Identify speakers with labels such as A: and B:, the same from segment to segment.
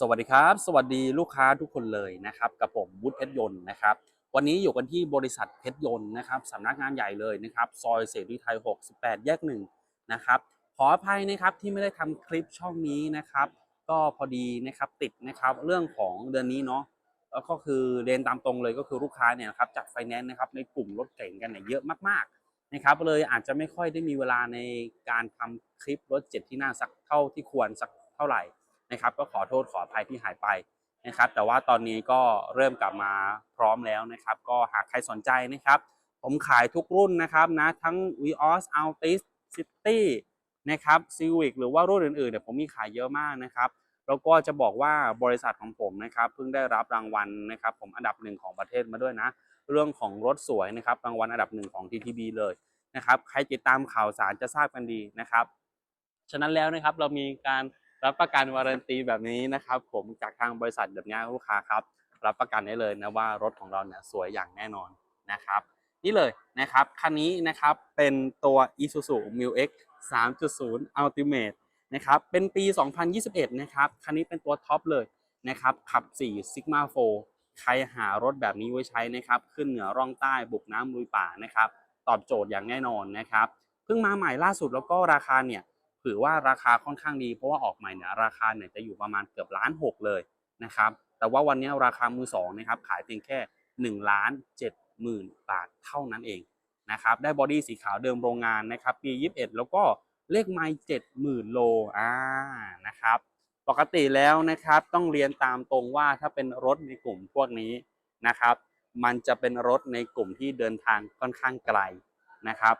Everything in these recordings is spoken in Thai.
A: สวัสดีครับ สวัสดีลูกค้าทุกคนเลยนะครับ กับผมวุฒิเพชรยนต์นะครับ วันนี้อยู่กันที่บริษัทเพชรยนต์นะครับสำนักงานใหญ่เลยนะครับ ซอยเสรีไทย 68 แยกหนึ่งนะครับ ขออภัยนะครับที่ไม่ได้ทำคลิปช่องนี้นะครับ ก็พอดีนะครับติดนะครับเรื่องของเดือนนี้เนาะแล้วก็คือเรียนตามตรงเลยก็คือลูกค้าเนี่ยนะครับจัดไฟแนนซ์นะครับในกลุ่มรถเก่งกันเนี่ยเยอะมากๆนะครับเลยอาจจะไม่ค่อยได้มีเวลาในการทำคลิปรถเจ็ดที่นั่งสักเท่าที่ควรสักเท่าไหร่ นะครับ ก็ขอโทษขออภัยที่หายไปนะครับ แต่ว่าตอนนี้ก็เริ่มกลับมาพร้อมแล้วนะครับ ก็หากใครสนใจนะครับ ผมขายทุกรุ่นนะครับนะทั้ง Vios Altis City นะครับ Civic หรือว่ารุ่นอื่นๆเนี่ยผมมีขายเยอะมากนะครับแล้วก็จะบอกว่าบริษัทของผมนะครับเพิ่งได้รับรางวัลนะครับ ผมอันดับหนึ่งของประเทศมาด้วยนะ เรื่องของรถสวยนะครับรางวัลอันดับหนึ่งของ TTB เลยนะครับ ใครติดตามข่าวสารจะทราบกันดีนะครับ ฉะนั้นแล้วนะครับเรามีการ รับประกันวารันตีแบบนี้นะครับ ผมจากทางบริษัทแบบนี้ลูกค้าครับ รับประกันได้เลยนะว่ารถของเราเนี่ยสวยอย่างแน่นอนนะครับ นี่เลยนะครับคันนี้นะครับเป็นตัว Isuzu Mu X 3.0 Ultimate นะครับเป็นปี 2021 นะครับคันนี้เป็นตัวท็อปเลยนะครับขับ 4 Sigma 4 ใครหารถแบบนี้ไว้ใช้นะครับ ขึ้นเหนือร่องใต้บุกน้ำลุยป่านะครับ ตอบโจทย์อย่างแน่นอนนะครับ เพิ่งมาใหม่ล่าสุดแล้วก็ราคาเนี่ย ถือว่าราคาค่อนข้างดีเพราะว่าออกใหม่เนี่ยราคาเนี่ยจะอยู่ประมาณเกือบล้านหกเลยนะครับ แต่ว่าวันนี้ราคามือสองนะครับขายเพียงแค่1ล้าน7หมื่นบาทเท่านั้นเองนะครับได้บอดี้สีขาวเดิมโรงงานนะครับปี 21 แล้วก็เลขไมล์70,000โลอ่านะครับปกติแล้วนะครับต้องเรียนตามตรงว่าถ้าเป็นรถในกลุ่มพวกนี้นะครับ มันจะเป็นรถในกลุ่มที่เดินทางค่อนข้างไกลนะครับ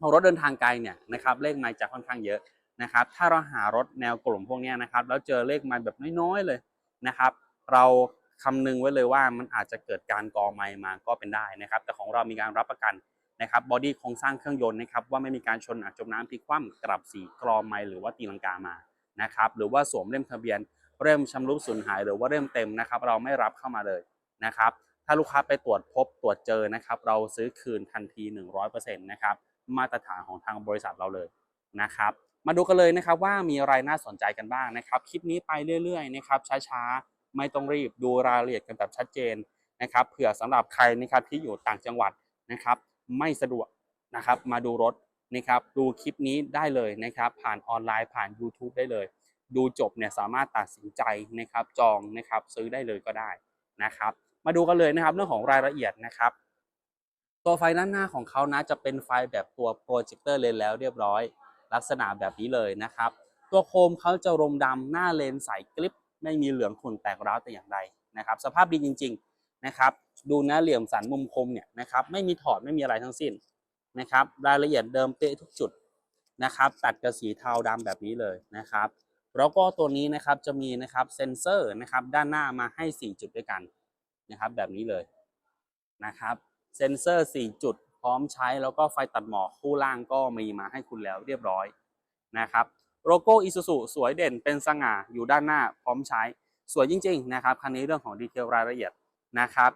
A: พอรถเดินทางไกลเนี่ยนะครับเลขไมล์จะค่อนข้างเยอะนะครับ ถ้าเราหารถแนวกลุ่มพวกนี้นะครับ แล้วเจอเลขไมล์แบบน้อยๆเลยนะครับ เราคำนึงไว้เลยว่ามันอาจจะเกิดการกอไมล์มาก็เป็นได้นะครับ แต่ของเรามีการรับประกันนะครับบอดี้โครงสร้างเครื่องยนต์นะครับว่าไม่มีการชนอัดจมน้ำพลิกคว่ำกลับสีกรอไมล์หรือว่าตีลังกามานะครับหรือว่าสวมเล่มทะเบียนเริ่มชำรุดสูญหายหรือว่าเริ่มเต็มนะครับ เราไม่รับเข้ามาเลยนะครับ ถ้าลูกค้าไปตรวจพบตรวจเจอนะครับ เราซื้อคืนทันที 100%นะครับ มาตรฐานของทางบริษัทเราเลยนะครับ มาดูกันเลยนะครับว่ามีอะไรน่าสนใจกันบ้างนะครับคลิปนี้ไปเรื่อยๆนะครับช้าๆ ไม่ต้องรีบดูรายละเอียดกันแบบชัดเจนนะครับเผื่อสำหรับใครนะครับที่อยู่ต่างจังหวัดนะครับ ไม่สะดวกนะครับมาดูรถนะครับดูคลิปนี้ได้เลยนะครับผ่านออนไลน์ผ่าน YouTube ได้เลย ดูจบเนี่ยสามารถตัดสินใจนะครับจองนะครับซื้อได้เลยก็ได้นะครับ มาดูกันเลยนะครับเรื่องของรายละเอียดนะครับ ตัวไฟด้านหน้าของเขานะจะเป็นไฟแบบตัวโปรเจคเตอร์เลนแล้วเรียบร้อย ลักษณะแบบนี้เลยนะครับ ตัวโคมเขาจะรมดำหน้าเลนใสกริบไม่มีเหลืองขุ่นแตกร้าวแต่อย่างใดนะครับ สภาพดีจริง ๆนะครับ ดูน้าเหลี่ยมสันมุมคมเนี่ยนะครับไม่มีถอดไม่มีอะไรทั้งสิ้นนะครับ รายละเอียดเดิมเป๊ะทุกจุดนะครับ ตัดกับสีเทาดำแบบนี้เลยนะครับแล้วก็ตัวนี้นะครับจะมีนะครับเซ็นเซอร์นะครับด้านหน้ามาให้ 4 จุดด้วยกันนะครับ แบบนี้เลยนะครับ เซ็นเซอร์ 4 จุด พร้อมใช้แล้วก็ไฟตัดหมอกคู่ล่างก็มีมาให้คุณแล้วเรียบร้อยนะครับโลโก้อิซูซุสวยเด่นเป็นสง่าอยู่ด้านหน้าพร้อมใช้สวยจริง ๆ นะครับคันนี้เรื่องของดีเทลรายละเอียดนะครับ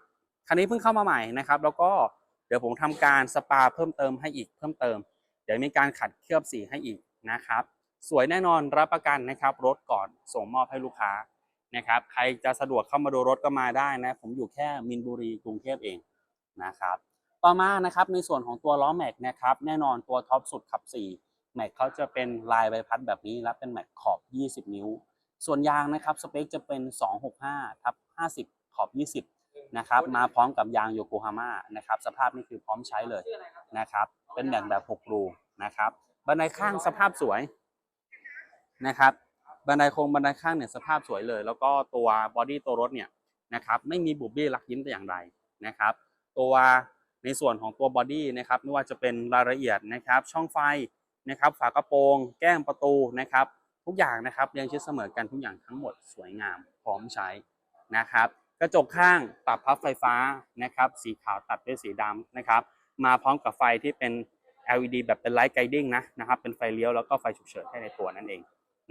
A: คันนี้เพิ่งเข้ามาใหม่นะครับ แล้วก็เดี๋ยวผมทำการสปาเพิ่มเติมให้อีกเพิ่มเติม เดี๋ยวมีการขัดเคลือบสีให้อีกนะครับ สวยแน่นอนรับประกันนะครับ รถก่อนส่งมอบให้ลูกค้านะครับ ใครจะสะดวกเข้ามาดูรถก็มาได้นะ ผมอยู่แค่มินบุรีกรุงเทพเอง นะครับต่อมานะครับในส่วนของตัวล้อแม็กนะครับแน่นอนตัวท็อปสุดขับ4แม็กเขาจะเป็นลายใบพัดแบบนี้และเป็นแม็กขอบ 20 นิ้ว ส่วนยางนะครับสเปคจะเป็น 265ทับ50 ขอบ 20นะครับมาพร้อมกับยางโยโกฮาม่านะครับสภาพนี่คือพร้อมใช้เลยนะครับเป็นแบ่งแบบ 6 รูนะครับบันไดข้างสภาพสวยนะครับบันไดโครงบันไดข้างเนี่ยสภาพสวยเลย แล้วก็ตัวบอดี้ตัวรถเนี่ยนะครับไม่มีบุบบี้ลักยิ้มแต่อย่างใดนะครับ ตัวในส่วนของตัวบอดี้นะครับไม่ว่าจะเป็นรายละเอียดนะครับ ช่องไฟนะครับ ฝากระโปรง แก้มประตูนะครับ ทุกอย่างนะครับเรียงชิดเสมอกันทุกอย่างทั้งหมดสวยงามพร้อมใช้นะครับ กระจกข้างปรับพับไฟฟ้านะครับ สีขาวตัดด้วยสีดำนะครับ มาพร้อมกับไฟที่เป็น LED แบบเป็นไลท์ไกดิ้งนะนะครับ เป็นไฟเลี้ยวแล้วก็ไฟฉุกเฉินให้ในตัวนั่นเอง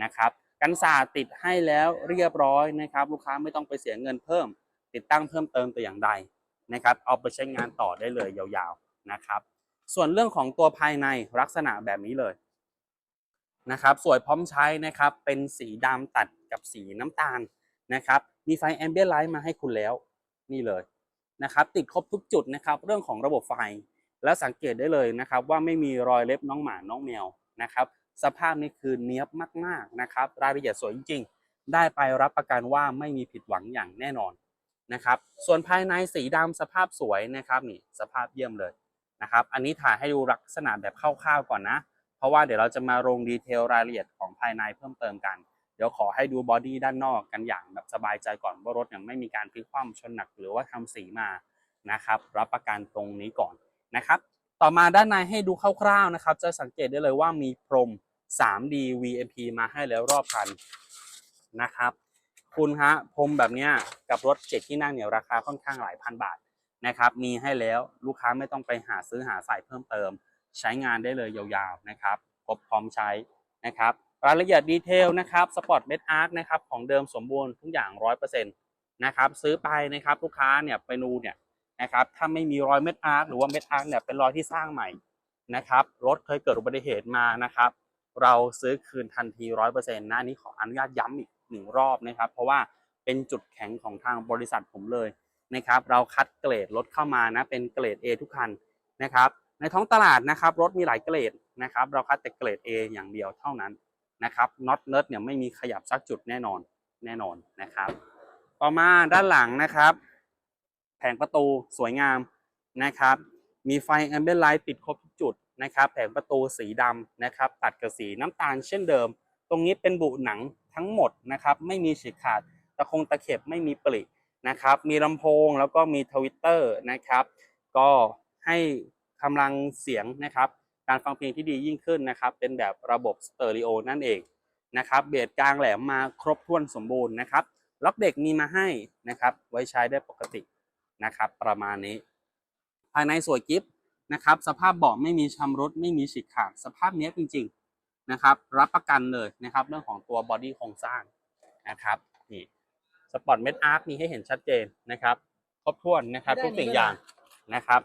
A: นะครับกันศาติดให้แล้วเรียบร้อยนะครับ ลูกค้าไม่ต้องไปเสียเงินเพิ่ม ติดตั้งเพิ่มเติมแต่อย่างใด นะครับเอาไปใช้งานต่อได้เลยยาวๆนะครับ ส่วนเรื่องของตัวภายในลักษณะแบบนี้เลยนะครับสวยพร้อมใช้นะครับเป็นสีดำตัดกับสีน้ำตาลนะครับมีไฟแอมเบียนไลท์มาให้คุณแล้วนี่เลยนะครับติดครบทุกจุดนะครับเรื่องของระบบไฟแล้วสังเกตได้เลยนะครับว่าไม่มีรอยเล็บน้องหมาน้องแมวนะครับสภาพนี้คือเนี้ยบมากๆนะครับรายละเอียดสวยจริง ๆ ได้ไปรับประกันว่าไม่มีผิดหวังอย่างแน่นอน นะครับ ส่วนภายในสีดำสภาพสวยนะครับนี่สภาพเยี่ยมเลยนะครับ อันนี้ถ่ายให้ดูลักษณะแบบคร่าวๆก่อนนะ เพราะว่าเดี๋ยวเราจะมาลงดีเทลรายละเอียดของภายในเพิ่มเติมกัน เดี๋ยวขอให้ดูบอดี้ด้านนอกกันอย่างแบบสบายใจก่อนว่ารถยังไม่มีการพลิกคว่ำชนหนักหรือว่าทำสีมานะครับ รับประกันตรงนี้ก่อนนะครับ ต่อมาด้านในให้ดูคร่าวๆนะครับ จะสังเกตได้เลยว่ามีพรม 3D VMP มาให้แล้วรอบคันนะครับ คุณฮะพรมแบบเนี้ยกับรถเจ็ดที่นั่งเนี่ยราคาค่อนข้างหลายพันบาทนะครับ มีให้แล้วลูกค้าไม่ต้องไปหาซื้อหาใส่เพิ่มเติม ใช้งานได้เลยยาวๆนะครับครบพร้อมใช้นะครับรายละเอียดดีเทลนะครับสปอร์ตเมดอาร์คนะครับของเดิมสมบูรณ์ทุกอย่าง 100%นะครับซื้อไปนะครับลูกค้าเนี่ยไปดูเนี่ยนะครับถ้าไม่มีรอยเม็ดอาร์คหรือว่าเม็ดอาร์คเนี่ยเป็นรอยที่สร้างใหม่นะครับรถเคยเกิดอุบัติเหตุมานะครับ เราซื้อคืนทันที 100%นะอันนี้ขออนุญาตย้ำอีก หนึ่งรอบนะครับ เพราะว่าเป็นจุดแข็งของทางบริษัทผมเลยนะครับ เราคัดเกรดรถเข้ามานะเป็นเกรด A ทุกคันนะครับ ในท้องตลาดนะครับรถมีหลายเกรดนะครับ เราคัดแต่เกรด A อย่างเดียวเท่านั้นนะครับน็อตเนิร์ดเนี่ยไม่มีขยับสักจุดแน่นอนแน่นอนนะครับ ต่อมาด้านหลังนะครับ แผงประตูสวยงามนะครับ มีไฟแอมเบียนไลท์ติดครบทุกจุดนะครับ แผงประตูสีดำนะครับ ตัดกับสีน้ำตาลเช่นเดิม ตรงนี้เป็นบุหนัง ทั้งหมดนะครับไม่มีฉีกขาดตะคงตะเข็บไม่มีปรินะครับ มีลำโพงแล้วก็มีทวิตเตอร์นะครับ ก็ให้กำลังเสียงนะครับ การฟังเพลงที่ดียิ่งขึ้นนะครับ เป็นแบบระบบสเตอริโอนั่นเองนะครับ เบสกลางแหลมมาครบถ้วนสมบูรณ์นะครับ ล็อกเด็กมีมาให้นะครับ ไว้ใช้ได้ปกตินะครับ ประมาณนี้ ภายในสวยกิฟนะครับ สภาพเบาะไม่มีชำรุดไม่มีฉีกขาด สภาพเนี้ยจริง ๆ นะครับ รับประกันเลยนะครับ เรื่องของตัวบอดี้โครงสร้างนะครับนี่สปอร์ตเมดอาร์คมีให้เห็นชัดเจนนะครับครบถ้วนนะครับทุกสิ่งอย่างนะครับ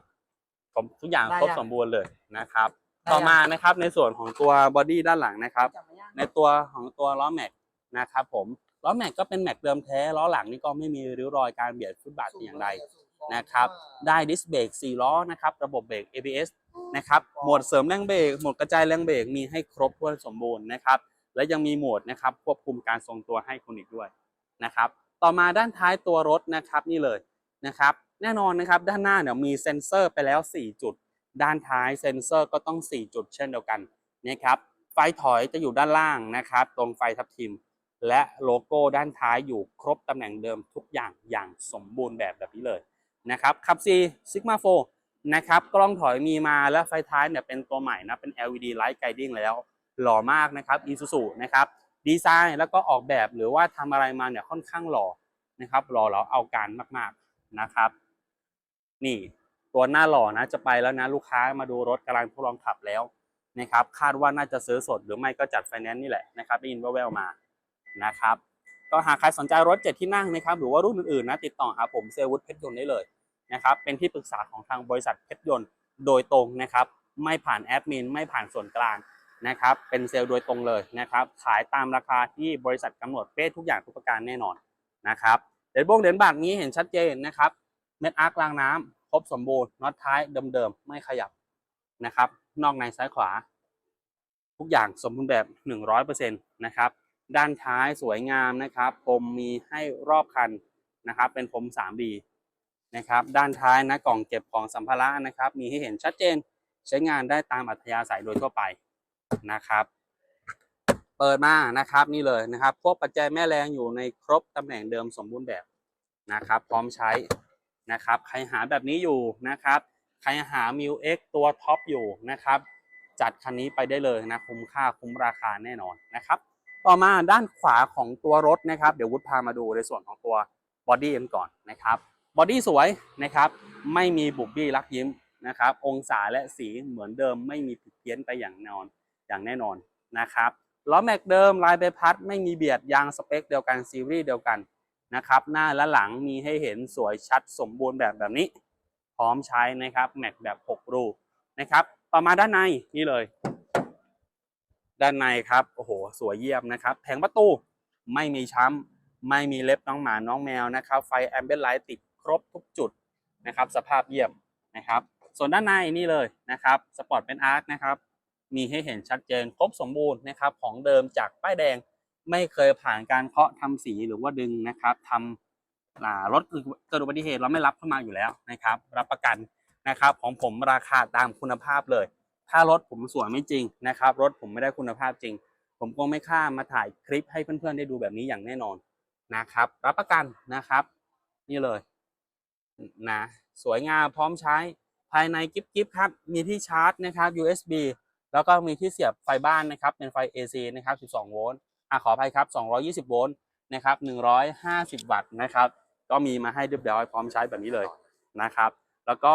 A: ผมทุกอย่างครบสมบูรณ์เลยนะครับ ต่อมานะครับในส่วนของตัวบอดี้ด้านหลังนะครับ ในตัวของตัวล้อแม็กนะครับ ผมล้อแม็กก็เป็นแม็กเดิมแท้ล้อหลังนี่ก็ไม่มีริ้วรอยการเบียดฟุตบาทแต่อย่างใด นะครับได้ดิสเบรก4ล้อนะครับระบบเบรก ABS นะครับโหมดเสริมแรงเบรกโหมดกระจายแรงเบรกมีให้ครบถ้วนสมบูรณ์นะครับและยังมีโหมดนะครับควบคุมการทรงตัวให้คุณอีกด้วยนะครับต่อมาด้านท้ายตัวรถนะครับนี่เลยนะครับแน่นอนนะครับด้านหน้าเนี่ยมีเซ็นเซอร์ไปแล้ว 4 จุด ด้านท้ายเซ็นเซอร์ก็ต้อง 4 จุดเช่นเดียวกันนะครับไฟถอยจะอยู่ด้านล่างนะครับ ตรงไฟทับทิม และโลโก้ด้านท้ายอยู่ครบตำแหน่งเดิมทุกอย่างอย่างสมบูรณ์แบบแบบนี้เลย นะครับขับ C Sigma 4นะครับกล้องถอยมีมาและไฟท้ายเนี่ยเป็นตัวใหม่นะเป็น LED Light Guiding แล้วหล่อมากนะครับ Isuzu นะครับดีไซน์แล้วก็ออกแบบหรือว่าทำอะไรมาเนี่ยค่อนข้างหล่อนะครับหล่อแล้วเอาการมากๆนะครับ นี่ตัวหน้าหล่อนะจะไปแล้วนะลูกค้ามาดูรถกำลังทดลองขับแล้วนะครับคาดว่าน่าจะซื้อสดหรือไม่ก็จัดไฟแนนซ์นี่แหละนะครับได้ยินแว่วๆมานะครับก็หากใครสนใจรถเจ็ดที่นั่งนะครับ หรือว่ารุ่นอื่นๆนะติดต่อหาผมเซลวุฒิเพชรยนต์ได้เลย นะครับเป็นที่ปรึกษาของทางบริษัทเพชรยนต์โดยตรงนะครับ ไม่ผ่านแอดมินไม่ผ่านส่วนกลางนะครับ เป็นเซลล์โดยตรงเลยนะครับ ขายตามราคาที่บริษัทกำหนดเป๊ะทุกอย่างทุกประการแน่นอนนะครับเดี๋ยวบงเดี๋ยวบากนี้เห็นชัดเจนนะครับเม็ดอาร์ครางน้ำครบสมบูรณ์น็อตท้ายเดิมๆไม่ขยับนะครับ นอกในซ้ายขวา ทุกอย่างสมบูรณ์แบบ 100%นะครับด้านท้ายสวยงามนะครับพรมมีให้รอบคันนะครับ เป็นพรม 3D นะครับ ด้านท้ายนะกล่องเก็บของสัมภาระนะครับ มีให้เห็นชัดเจนใช้งานได้ตามอัธยาศัยโดยทั่วไปนะครับ เปิดมานะครับนี่เลยนะครับ พวกปัจจัยแม่แรงอยู่ในครบตำแหน่งเดิมสมบูรณ์แบบนะครับ พร้อมใช้นะครับ ใครหาแบบนี้อยู่นะครับ ใครหา m ิว X ตัวท็อปอยู่นะครับ จัดคันนี้ไปได้เลยนะคุ้มค่าคุ้มราคาแน่นอนนะครับ ต่อมาด้านขวาของตัวรถนะครับ เดี๋ยววุฒิพามาดูในส่วนของตัวบอดี้กันก่อนนะครับ บอดี้สวยนะครับไม่มีบุบบี้รักยิ้มนะครับ องศาและสีเหมือนเดิมไม่มีผิดเพี้ยนไปอย่างแน่นอนอย่างแน่นอนนะครับล้อแม็กเดิมลายใบพัดไม่มีเบียดยางสเปคเดียวกันซีรีส์เดียวกันนะครับหน้าและหลังมีให้เห็นสวยชัดสมบูรณ์แบบแบบนี้ พร้อมใช้นะครับแม็กแบบ 6 รูนะครับต่อมาด้านในนี่เลย ด้านในครับโอ้โหสวยเยี่ยมนะครับแผงประตูไม่มีช้ำไม่มีเล็บน้องหมาน้องแมวนะครับ ไฟแอมเบียนไลท์ติด ครบทุกจุดนะครับ สภาพเยี่ยมนะครับ ส่วนด้านในนี่เลยนะครับสปอร์ตเป็นอาร์คนะครับมีให้เห็นชัดเจนครบสมบูรณ์นะครับ ของเดิมจากป้ายแดงไม่เคยผ่านการเคาะทำสีหรือว่าดึงนะครับทำอ่ารถเกิดอุบัติเหตุเราไม่รับเข้ามาอยู่แล้วนะครับ รับประกันนะครับ ของผมราคาตามคุณภาพเลย ถ้ารถผมสวยไม่จริงนะครับ รถผมไม่ได้คุณภาพจริง ผมก็ไม่ค่ามาถ่ายคลิปให้เพื่อนๆได้ดูแบบนี้อย่างแน่นอนนะครับ รับประกันนะครับ นี่เลย นะสวยงามพร้อมใช้ภายในกิฟกิฟครับมีที่ชาร์จนะครับ USB แล้วก็มีที่เสียบไฟบ้านนะครับเป็นไฟ AC นะครับ 12 โวลต์อะขออภัยครับ 220 โวลต์นะครับ 150 วัตต์นะครับ ก็มีมาให้เรียบร้อยพร้อมใช้แบบนี้เลยนะครับ แล้วก็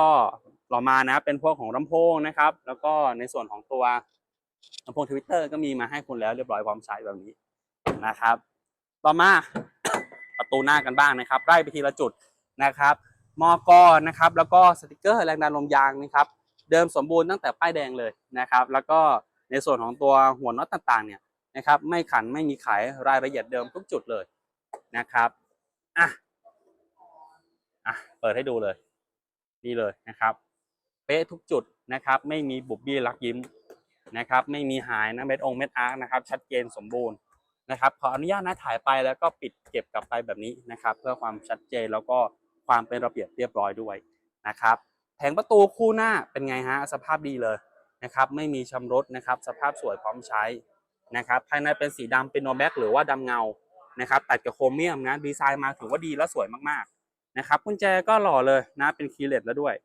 A: ต่อมานะเป็นพวกของลำโพงนะครับ แล้วก็ในส่วนของตัวลำโพงทวิตเตอร์ก็มีมาให้คุณแล้วเรียบร้อยพร้อมใช้แบบนี้นะครับ ต่อมาประตูหน้ากันบ้างนะครับไล่ไปทีละจุดนะครับ มอกอนะครับแล้วก็สติกเกอร์แรงดันลมยางนะครับเดิมสมบูรณ์ตั้งแต่ป้ายแดงเลยนะครับแล้วก็ในส่วนของตัวหัวน็อตต่างๆเนี่ยนะครับไม่ขันไม่มีไขรายละเอียดเดิมทุกจุดเลยนะครับอะอะเปิดให้ดูเลยนี่เลยนะครับเป๊ะทุกจุดนะครับไม่มีบุบบี้ลักยิ้มนะครับไม่มีหายนะเม็ดองเม็ดอาร์นะครับชัดเจนสมบูรณ์นะครับขออนุญาตนะถ่ายไปแล้วก็ปิดเก็บกลับไปแบบนี้นะครับ เพื่อความชัดเจนแล้วก็ ความเป็นระเบียบเรียบร้อยด้วยนะครับแผงประตูคู่หน้าเป็นไงฮะสภาพดีเลยนะครับไม่มีชำรุดนะครับสภาพสวยพร้อมใช้นะครับภายในเป็นสีดำเป็นโนแบ็กหรือว่าดำเงานะครับตัดกับโครเมียมนะดีไซน์มาถือว่าดีและสวยมากๆนะครับกุญแจก็หล่อเลยนะเป็นคีเลสแล้วด้วย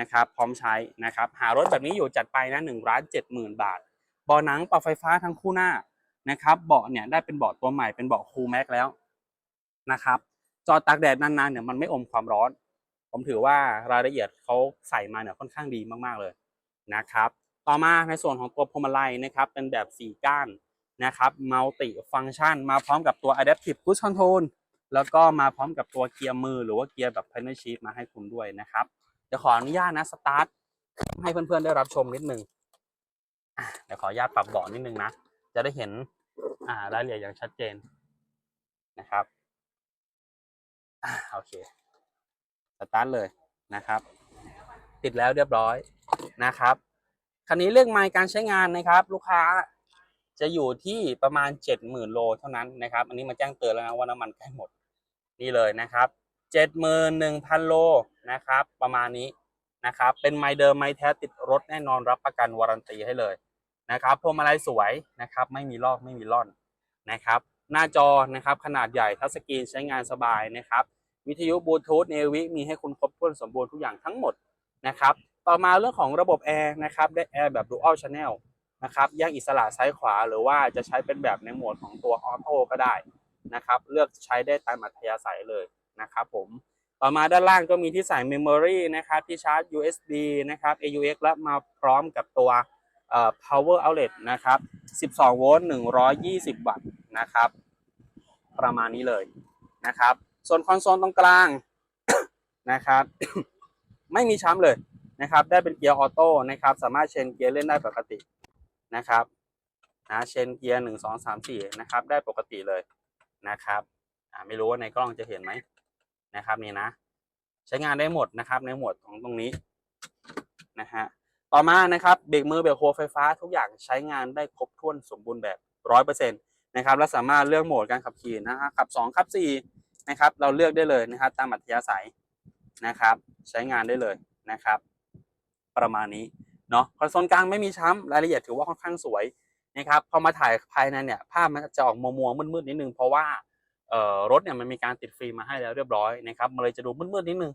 A: นะครับพร้อมใช้นะครับหารถแบบนี้อยู่จัดไปนะหนึ่งล้านเจ็ดหมื่นบาทเบาะหนังปรับไฟฟ้าทั้งคู่หน้านะครับเบาะเนี่ยได้เป็นเบาะตัวใหม่เป็นเบาะคูลแม็กแล้วนะครับ จอตากแดดนานๆเนี่ยมันไม่อมความร้อน ผมถือว่ารายละเอียดเขาใส่มาเนี่ยค่อนข้างดีมากๆเลยนะครับ ต่อมาในส่วนของตัวพวงมาลัยนะครับเป็นแบบ 4 ก้านนะครับมัลติฟัง c t ชันมาพร้อมกับตัว Adaptive Cruise Control แล้วก็มาพร้อมกับตัวเกียร์มือหรือว่าเกียร์แบบ Paddle Shift มาให้คุณด้วยนะครับเดี๋ยวขออนุญาตนะสตาร์ทให้เพื่อนๆได้รับชมนิดนึงเดี๋ยวขออนุญาตปรับเบาะนิดนึงนะ จะได้เห็นรายละเอียดอย่างชัดเจนนะครับ อะโอเคสตาร์ทเลยนะครับ ติดแล้วเรียบร้อยนะครับคันนี้เรื่องไมล์การใช้งานนะครับ ลูกค้าจะอยู่ที่ประมาณ 70,000โลเท่านั้นนะครับ อันนี้มาแจ้งเตือนแล้วนะว่าน้ำมันใกล้หมดนี่เลยนะครับ 71,000 โลนะครับ ประมาณนี้นะครับ เป็นไมล์เดิมไมล์แท้ติดรถแน่นอนรับประกันวารันตีให้เลยนะครับพวงมาลัยสวยนะครับ ไม่มีลอกไม่มีล่อนนะครับ หน้าจอนะครับขนาดใหญ่ทัชสกรีนใช้งานสบายนะครับ วิทยุบลูทูธเนวิมีให้คุณครบถ้วนสมบูรณ์ทุกอย่างทั้งหมดนะครับต่อมาเรื่องของระบบแอร์นะครับได้แอร์แบบ Dual Channel นะครับแยกอิสระซ้ายขวาหรือว่าจะใช้เป็นแบบในโหมดของตัวออโต้ก็ได้นะครับเลือกใช้ได้ตามอัธยาศัยเลยนะครับผมต่อมาด้านล่างก็มีที่ใส่ Memory นะครับที่ชาร์จ USB นะครับ AUX และมาพร้อมกับตัว Power Outlet นะครับ 12 โวลต์ 120 วัตต์ นะครับ ประมาณนี้เลยนะครับ ส่วนคอนโซลตรงกลางนะครับ ไม่มีช้ำเลยนะครับ ได้เป็นเกียร์ออโต้นะครับ สามารถเชนเกียร์เล่นได้ปกตินะครับนะเชนเกียร์หนึ่งสองสามสี่นะครับ ได้ปกติเลยนะครับไม่รู้ว่าในกล้องจะเห็นไหมนะครับนี่นะ ใช้งานได้หมดนะครับ ในหมวดของตรงนี้นะฮะต่อมานะครับเบรกมือเบรกโฮไฟฟ้าทุกอย่างใช้งานได้ครบถ้วนสมบูรณ์แบบร้อยเปอร์เซ็นต์ นะครับและสามารถเลือกโหมดการขับขี่นะฮะขับสองขับสี่นะครับเราเลือกได้เลยนะครับตามอัธยาศัยนะครับใช้งานได้เลยนะครับ ประมาณนี้เนาะคอนโซลกลางไม่มีช้ำรายละเอียดถือว่าค่อนข้างสวยนะครับพอมาถ่ายภายในเนี่ยภาพมันจะออกมัวมัวๆมืดๆนิดนึงเพราะว่ารถเนี่ยมันมีการติดฟิล์มมาให้แล้วเรียบร้อยนะครับมันเลยจะดูมืดๆนิดนึง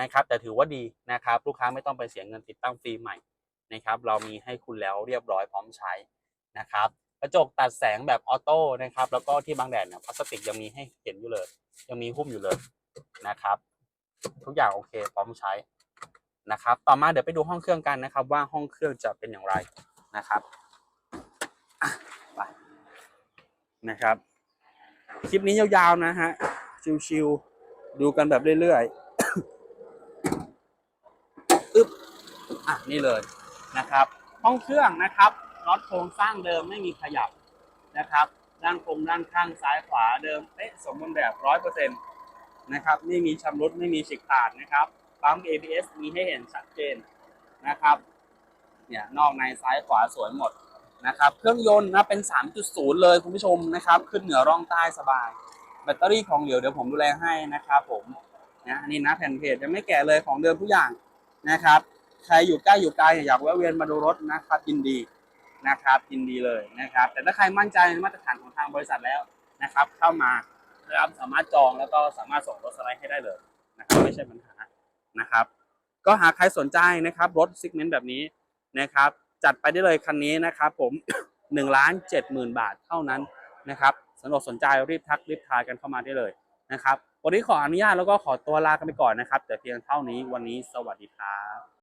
A: นะครับ แต่ถือว่าดีนะครับลูกค้าไม่ต้องไปเสียเงินติดตั้งฟิล์มใหม่นะครับ เรามีให้คุณแล้วเรียบร้อยพร้อมใช้นะครับ กระจกตัดแสงแบบออโต้นะครับ แล้วก็ที่บางแดดเนี่ยพลาสติกยังมีให้เห็นอยู่เลย ยังมีหุ้มอยู่เลยนะครับ ทุกอย่างโอเคพร้อมใช้นะครับ ต่อมาเดี๋ยวไปดูห้องเครื่องกันนะครับ ว่าห้องเครื่องจะเป็นอย่างไรนะครับไปนะครับ คลิปนี้ยาวๆนะฮะชิวๆดูกันแบบเรื่อยๆอึ๊บอะนี่เลยนะครับ ห้องเครื่องนะครับ น็อตโครงสร้างเดิมไม่มีขยับนะครับด้านคมด้านข้างซ้ายขวาเดิมเป๊ะสมบูรณ์แบบร้อยเปอร์เซ็นต์นะครับไม่มีชำรุดไม่มีฉีกขาดนะครับปั๊ม ABS มีให้เห็นชัดเจนนะครับเนี่ยนอกในซ้ายขวาสวยหมดนะครับเครื่องยนต์นะเป็น 3.0 เลยคุณผู้ชมนะครับขึ้นเหนือร่องใต้สบาย แบตเตอรี่ของเหลวเดี๋ยวผมดูแลให้นะครับผมนะนนี้นะแผ่นเพจยังไม่แก่เลยของเดิมทุกอย่างนะครับ ใครอยู่ใกล้อยู่ไกลอยากแวะเวียนมาดูรถนะครับยินดี นะครับยินดีเลยนะครับ แต่ถ้าใครมั่นใจในมาตรฐานของทางบริษัทแล้วนะครับ เข้ามานะครับสามารถจองแล้วก็สามารถส่งรถสไลด์ให้ได้เลยนะครับไม่ใช่ปัญหานะครับ ก็หากใครสนใจนะครับรถซิกเมนต์แบบนี้นะครับ จัดไปได้เลยคันนี้นะครับ ผม1นึ่งล้านเจ็ดหมื่นบาทเท่านั้นนะครับสำหรับสนใจรีบทักรีบทายกันเข้ามาได้เลยนะครับวันนี้ขออนุญาตแล้วก็ขอตัวลากันไปก่อนนะครับ แต่เพียงเท่านี้วันนี้สวัสดีครับ